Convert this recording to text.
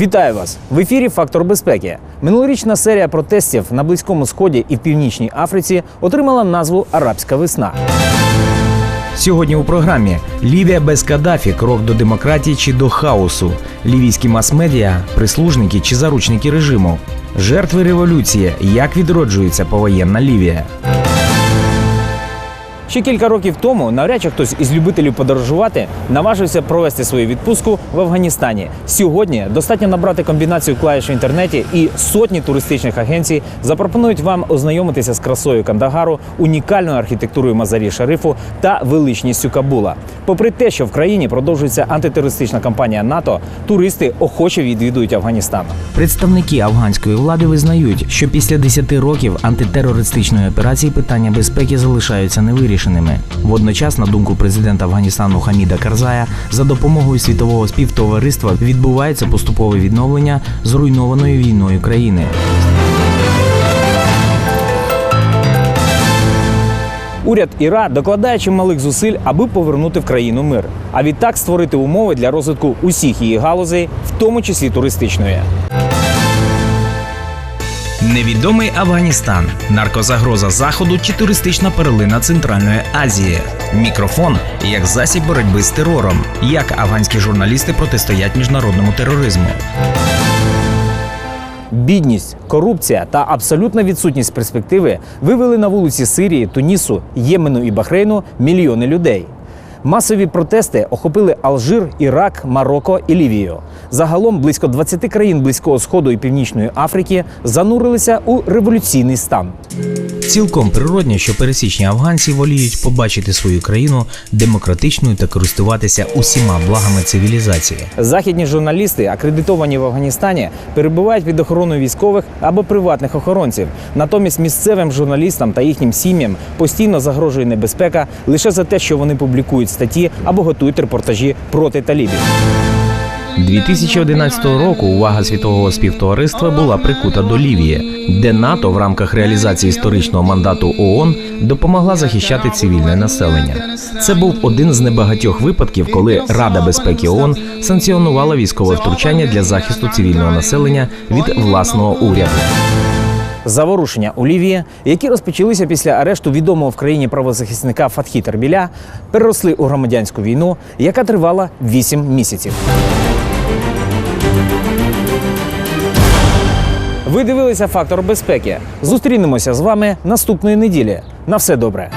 Вітаю вас в ефірі Фактор безпеки. Минулорічна серія протестів на близькому сході і в північній Африці отримала назву Арабська весна. Сьогодні у програмі Лівія без Каддафі, крок до демократії чи до хаосу, лівійські мас-медіа, прислужники чи заручники режиму, жертви революції, як відроджується повоєнна Лівія. Ще кілька років тому навряд чи хтось із любителів подорожувати наважився провести свою відпустку в Афганістані. Сьогодні достатньо набрати комбінацію клавіш в інтернеті, і сотні туристичних агенцій запропонують вам ознайомитися з красою Кандагару, унікальною архітектурою Мазарі Шарифу та величністю Кабула. Попри те, що в країні продовжується антитерористична кампанія НАТО, туристи охоче відвідують Афганістан. Представники афганської влади визнають, що після 10 років антитерористичної операції питання безпеки залишаються невирішеними. Водночас, на думку президента Афганістану Хаміда Карзая, за допомогою світового співтовариства відбувається поступове відновлення зруйнованої війною країни. Уряд Іра докладає чималих зусиль, аби повернути в країну мир, а відтак створити умови для розвитку усіх її галузей, в тому числі туристичної. Невідомий Афганістан, наркозагроза заходу чи туристична перлина Центральної Азії. Мікрофон як засіб боротьби з терором. Як афганські журналісти протистоять міжнародному тероризму. Бідність, корупція та абсолютна відсутність перспективи вивели на вулиці Сирії, Тунісу, Ємену і Бахрейну мільйони людей. Масові протести охопили Алжир, Ірак, Марокко і Лівію. Загалом близько 20 країн Близького Сходу і Північної Африки занурилися у революційний стан. Цілком природно, що пересічні афганці воліють побачити свою країну демократичною та користуватися усіма благами цивілізації. Західні журналісти, акредитовані в Афганістані, перебувають під охороною військових або приватних охоронців. Натомість місцевим журналістам та їхнім сім'ям постійно загрожує небезпека лише за те, що вони публікують статті або готують репортажі проти талібів. 2011 року увага світового співтовариства була прикута до Лівії, де НАТО в рамках реалізації історичного мандату ООН допомогла захищати цивільне населення. Це був один з небагатьох випадків, коли Рада безпеки ООН санкціонувала військове втручання для захисту цивільного населення від власного уряду. Заворушення у Лівії, які розпочалися після арешту відомого в країні правозахисника Фатхі Тербіля, переросли у громадянську війну, яка тривала 8 місяців. Ви дивилися фактор безпеки. Зустрінемося з вами наступної неділі. На все добре.